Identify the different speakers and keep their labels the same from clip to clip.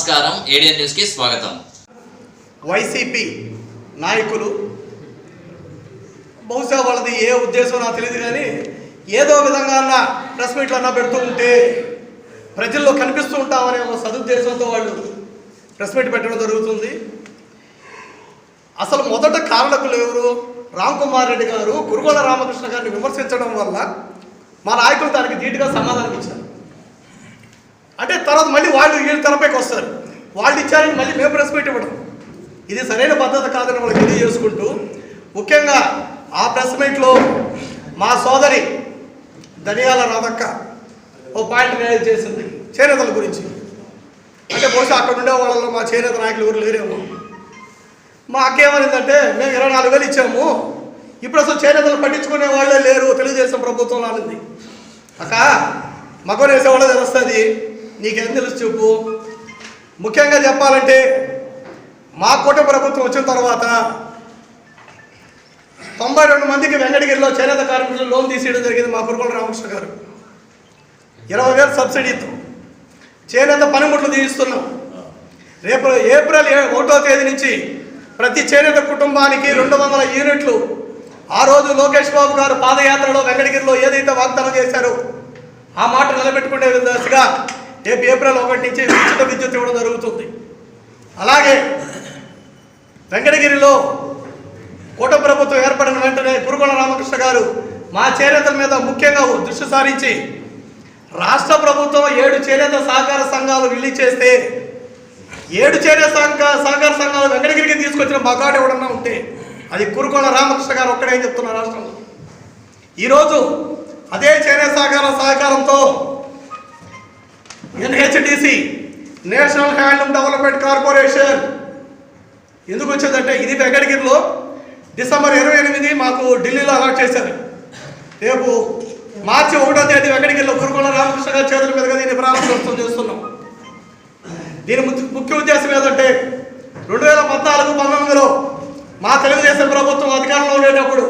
Speaker 1: నమస్కారం ఏడియన్ న్యూస్కి స్వాగతం.
Speaker 2: వైసీపీ నాయకులు బహుశా వాళ్ళది ఏ ఉద్దేశం నాకు తెలియదు కానీ ఏదో విధంగా అన్న ప్రెస్ మీట్లు అన్న పెడుతూ ఉంటే ప్రజల్లో కనిపిస్తూ ఉంటామనే ఒక సదుద్దేశంతో వాళ్ళు ప్రెస్ మీట్ పెట్టడం జరుగుతుంది. అసలు మొదట కారణకులు ఎవరు? రామ్ కుమార్ రెడ్డి గారు కురుగోల రామకృష్ణ గారిని విమర్శించడం వల్ల మా నాయకులు దానికి ధీటుగా సమాధానం ఇచ్చారు. అంటే తర్వాత మళ్ళీ వాళ్ళు వీళ్ళ తెరపైకి వస్తారు. వాళ్ళు ఇచ్చారని మళ్ళీ మేము ప్రెస్ ఇవ్వడం. ఇది సరైన పద్ధతి కాదని వాళ్ళకి తెలియజేసుకుంటూ ముఖ్యంగా ఆ ప్రెస్ మీట్లో మా సోదరి ధనియాల రాధక్క ఓ పాయింట్ రిలైజ్ చేసింది చేనేతల గురించి. అంటే బహుశా అక్కడ ఉండే వాళ్ళలో మా చేనేత నాయకులు ఎవరు లేరేమో. మా అక్క ఏమనిందంటే మేము ఇరవై నాలుగు వేలు ఇచ్చాము. ఇప్పుడు అసలు చేనేతలు పట్టించుకునే వాళ్ళే లేరు తెలుగుదేశం ప్రభుత్వం అనింది. అక్క మగవని వేసేవాళ్ళే తెలుస్తుంది నీకేం తెలుసు చెప్పు. ముఖ్యంగా చెప్పాలంటే మా కూట ప్రభుత్వం వచ్చిన తర్వాత తొంభై రెండు మందికి వెంకటగిరిలో చేనేత కార్మికులు లోన్ తీసేయడం జరిగింది మా కురుకుల రామకృష్ణ గారు. ఇరవై వేలు సబ్సిడీతో చేనేత పనిముట్లు తీయిస్తున్నాం రేపు ఏప్రిల్ ఏ- ఒకటో తేదీ నుంచి ప్రతి చేనేత కుటుంబానికి రెండు వందల యూనిట్లు. ఆ రోజు లోకేష్ బాబు గారు పాదయాత్రలో వెంకటగిరిలో ఏదైతే వాగ్దానం చేశారో ఆ మాట నిలబెట్టుకునే దశగా రేపు ఏప్రిల్ ఒకటి నుంచి ఉచిత విద్యుత్ ఇవ్వడం జరుగుతుంది. అలాగే వెంకటగిరిలో కూట ప్రభుత్వం ఏర్పడిన వెంటనే కురుగొండ రామకృష్ణ గారు మా చేనేతల మీద ముఖ్యంగా దృష్టి సారించి రాష్ట్ర ప్రభుత్వం ఏడు చేనేత సహకార సంఘాలు రిలీజ్ చేస్తే ఏడు చేనేత సంఘ సహకార సంఘాలు వెంకటగిరికి తీసుకొచ్చిన మగాడు ఎవడన్నా ఉంటే అది కురుకొండ రామకృష్ణ గారు ఒక్కడే చెప్తున్నారు రాష్ట్రంలో. ఈరోజు అదే చేనేత సహకార సహకారంతో NHDC national handloom development corporation ఎందుకు వచ్చిందంటే ఇది వెంకటగిరిలో డిసెంబర్ ఇరవై ఎనిమిది మాకు ఢిల్లీలో అలాట్ చేశారు. రేపు మార్చి ఒకటో తేదీ వెంకటగిరిలో కురుకొండ రామకృష్ణ గారి చేతుల మీదుగా దీన్ని ప్రారంభోత్సవం చేస్తున్నాం. దీని ముఖ్య- ముఖ్య ఉద్దేశం ఏంటంటే రెండు వేల పద్నాలుగు పంతొమ్మిదిలో మా తెలుగుదేశం ప్రభుత్వం అధికారంలో ఉండేటప్పుడు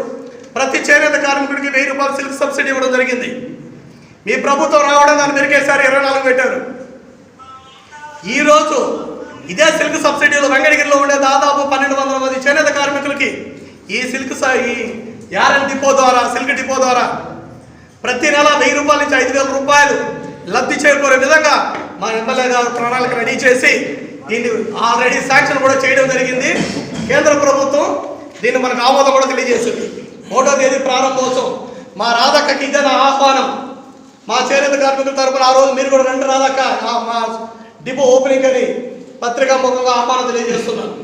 Speaker 2: ప్రతి చేనేత కార్మికుడికి వెయ్యి రూపాయలు సిల్క్ సబ్సిడీ ఇవ్వడం జరిగింది. మీ ప్రభుత్వం రావడం దాన్ని మెరికేసారి ఇరవై నాలుగు పెట్టారు. ఈరోజు ఇదే సిల్క్ సబ్సిడీలో వెంకటగిరిలో ఉండే దాదాపు పన్నెండు వందల మంది చేనేత కార్మికులకి ఈ సిల్క్ ఈ యారన్ డిపో ద్వారా సిల్క్ డిపో ద్వారా ప్రతి నెల వెయ్యి రూపాయల నుంచి ఐదు వేల రూపాయలు లబ్ధి చేరుకునే విధంగా మా ఎమ్మెల్యే గారు ప్రణాళిక రెడీ చేసి దీన్ని ఆల్రెడీ శాంక్షన్ కూడా చేయడం జరిగింది. కేంద్ర ప్రభుత్వం దీన్ని మనకు ఆమోదం కూడా తెలియజేసింది. ఒకటో తేదీ ప్రారంభోత్సవం. మా రాధక్కకి ఇదే నా ఆహ్వానం మా చేనేత కార్మికుల తరపున ఆ రోజు మీరు కూడా రండి రాదక్క మా డిపో ఓపెనింగ్ అని పత్రికా ముఖంగా ఆహ్వానం తెలియజేస్తున్నాను.